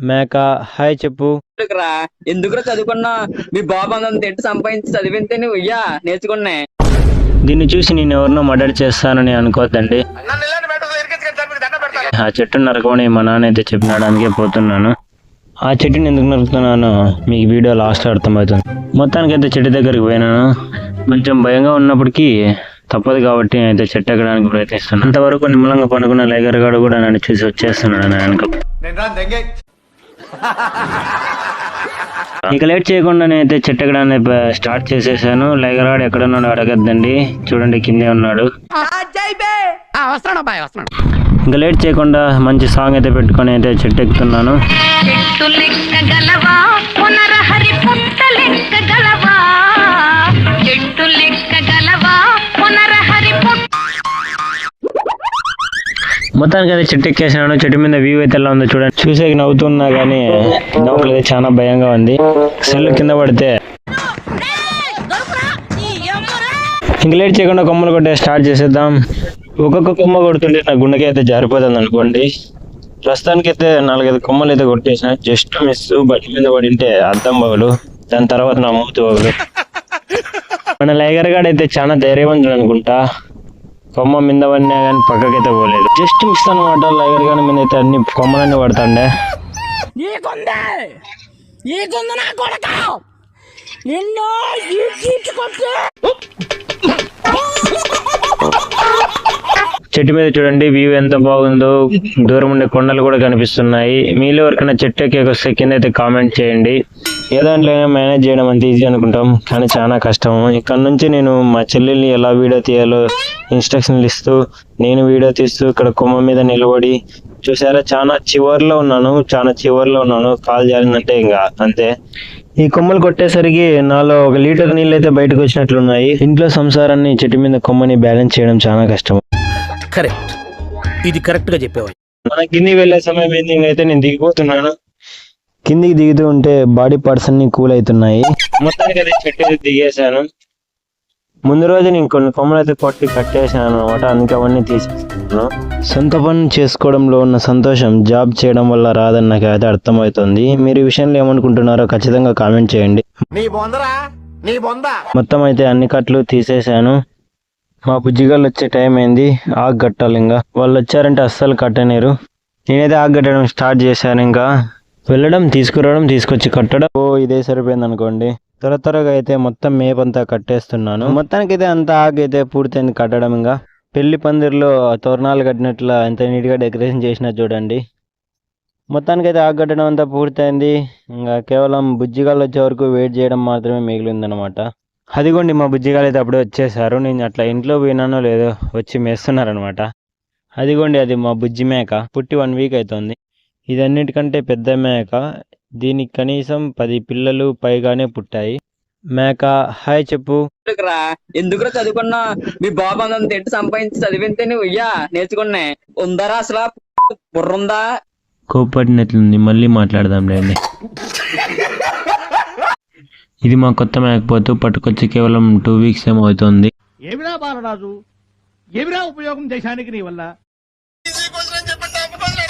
మేక హాయ్ చెప్పు. ఎందుకురా? ఎందుకురా చదువుకున్నా మీ బాబు అంత ఎట్టు సంపాదించి చదివితే నువ్వు అయ్యా నేర్చుకున్నా దీన్ని చూసి నేను ఎవరినో మర్డర్ చేస్తానని అనుకోవద్దండి ఆ చెట్టు నరకమని మా నాన్న అయితే చెప్పినడానికి పోతున్నాను. ఆ చెట్టుని ఎందుకు నరుకుతున్నానో మీకు వీడియో లాస్ట్ అర్థమవుతుంది. మొత్తానికి అయితే చెట్టు దగ్గరికి పోయినాను. కొంచెం భయంగా ఉన్నప్పటికీ తప్పదు కాబట్టి అయితే చెట్టు ఎక్కడానికి ప్రయత్నిస్తున్నాను. అంతవరకు నిమ్మలంగా పనుకున్న లైగర్ గాడు కూడా నన్ను చూసి వచ్చేస్తున్నాడు నా వెనక ఇక లేట్ చేయకుండా నేనైతే చెట్టు ఎక్కడానికి ప- స్టార్ట్ చేసేసాను. లైగర్ గాడు ఎక్కడ ఉన్నాడో అడగద్దండి. చూడండి కిందే ఉన్నాడు. ఇంకా లేట్ చేయకుండా మంచి సాంగ్ అయితే పెట్టుకొని అయితే చెట్టు ఎక్కుతున్నాను మొత్తానికి అయితే చెట్టు ఎక్కేసాను చెట్టు మీద వ్యూ అయితే ఎలా ఉందో చూడండి. చూసేకి నవ్వుతున్నా కానీ నవ్వులు అయితే చాలా భయంగా ఉంది. సెల్ కింద పడితే ఇంక లేట్ చేయకుండా కొమ్మలు కొట్టే స్టార్ట్ చేసేద్దాం. ఒక్కొక్క కొమ్మ కొడుతుంటే నా గుండెకి అయితే జారిపోతుంది అనుకోండి. ప్రస్తుతానికి అయితే నాలుగైదు కొమ్మలు అయితే కొట్టేసిన. జస్ట్ మిస్ బట్టి మీద పడింటే అద్దం బగులు దాని తర్వాత నా మూతి బగులు మన లైగర్ గాడు అయితే చాలా ధైర్యవంతుడు అనుకుంటా. కొమ్మ మీద పడినా కానీ పక్కకైతే పోలేదు. జస్ట్ మిస్ అనమాట లైగర్ గాని మీద అయితే అన్ని కొమ్మలన్నీ పడతాండే. చెట్టు మీద చూడండి వ్యూ ఎంత బాగుందో. దూరం ఉండే కొండలు కూడా కనిపిస్తున్నాయి. మీలో ఎవరికైనా చెట్టు ఎక్కి కింద అయితే కామెంట్ చేయండి. ఏ దాంట్లో మేనేజ్ చేయడం అంత ఈజీ అనుకుంటాం కానీ చాలా కష్టం. ఇక్కడ నుంచి నేను మా చెల్లెల్ని ఎలా వీడియో తీయాలో ఇన్స్ట్రక్షన్లు ఇస్తూ నేను వీడియో తీస్తూ ఇక్కడ కొమ్మ మీద నిలబడి చూసారా? చాలా చివర్లో ఉన్నాను చాలా చివర్లో ఉన్నాను. కాల్ జారిందంటే ఇంకా అంతే. ఈ కొమ్మలు కొట్టేసరికి నాలో ఒక లీటర్ నీళ్ళు అయితే బయటకు వచ్చినట్లున్నాయి. ఇంట్లో సంసారాన్ని చెట్టు మీద కొమ్మని బ్యాలెన్స్ చేయడం చాలా కష్టం. కరెక్ట్. ఇది కరెక్ట్గా చెప్పేవా మన కిందికి వెళ్ళే సమయం ఏంది? అయితే నేను దిగిపోతున్నాను. కిందికి దిగుతూ ఉంటే బాడీ పార్ట్స్ అన్ని కూల్ అవుతున్నాయి. మొత్తానికి అయితే చెట్టు అయితే దిగేశాను. ముందు రోజు నేను కొన్ని కొమ్మలు అయితే కొట్టి కట్టేశాను అనమాట. అందుకే అవన్నీ తీసేసాను సొంత పని చేసుకోవడంలో ఉన్న సంతోషం జాబ్ చేయడం వల్ల రాదని నాకు అయితే అర్థమవుతుంది. మీరు ఈ విషయంలో ఏమనుకుంటున్నారో ఖచ్చితంగా కామెంట్ చేయండి. నీ బొందరా? నీ బొంద? మొత్తం అయితే అన్ని కట్లు తీసేశాను. మా బుజ్జిగాళ్ళు వచ్చే టైం అయింది. ఆకు కట్టాలి ఇంకా. వాళ్ళు వచ్చారంటే అస్సలు కట్టనేరు నేనైతే ఆకు కట్టడం స్టార్ట్ చేశాను ఇంకా. వెళ్ళడం తీసుకురావడం తీసుకొచ్చి కట్టడం. ఓ ఇదే సరిపోయింది అనుకోండి త్వర త్వరగా అయితే మొత్తం మేపంతా కట్టేస్తున్నాను. మొత్తానికి అయితే అంతా ఆగైతే పూర్తయింది కట్టడం ఇంకా. పెళ్ళి పందిరిలో తోరణాలు కట్టినట్లు ఎంత నీట్గా డెకరేషన్ చేసినా చూడండి. మొత్తానికి అయితే కట్టడం అంతా పూర్తయింది. ఇంకా కేవలం బుజ్జిగాలు వచ్చే వరకు వెయిట్ చేయడం మాత్రమే మిగిలిందనమాట. అదిగోండి మా బుజ్జిగాలు అయితే అప్పుడే వచ్చేసారు. నేను అట్లా ఇంట్లో పోయినానో లేదో వచ్చి మేస్తున్నారనమాట. అదిగోండి అది మా బుజ్జి మేక. పుట్టి వన్ వీక్ అవుతుంది. ఇది అన్నిటికంటే పెద్ద మేక. దీనికి కనీసం పది పిల్లలు పైగానే పుట్టాయి. మేక హాయ్ చెప్పు. ఎందుకురా? ఎందుకురా చదువుకున్నా మీ బాబు అంత ఎట్టు సంపాదించి చదివితే నువ్వు అయ్యా నేర్చుకున్నా ఉందరా అసలు? బుర్రుందా? కోప్పడినట్లుంది మళ్ళీ మాట్లాడదాం లేండి. ఇది మా కొత్త మేకపోతూ పట్టుకొచ్చి కేవలం టూ వీక్స్ ఏమో అవుతుంది. ఏమిరా బాలరాజు? ఏమిరా ఉపయోగం దేశానికి నీ వల్ల?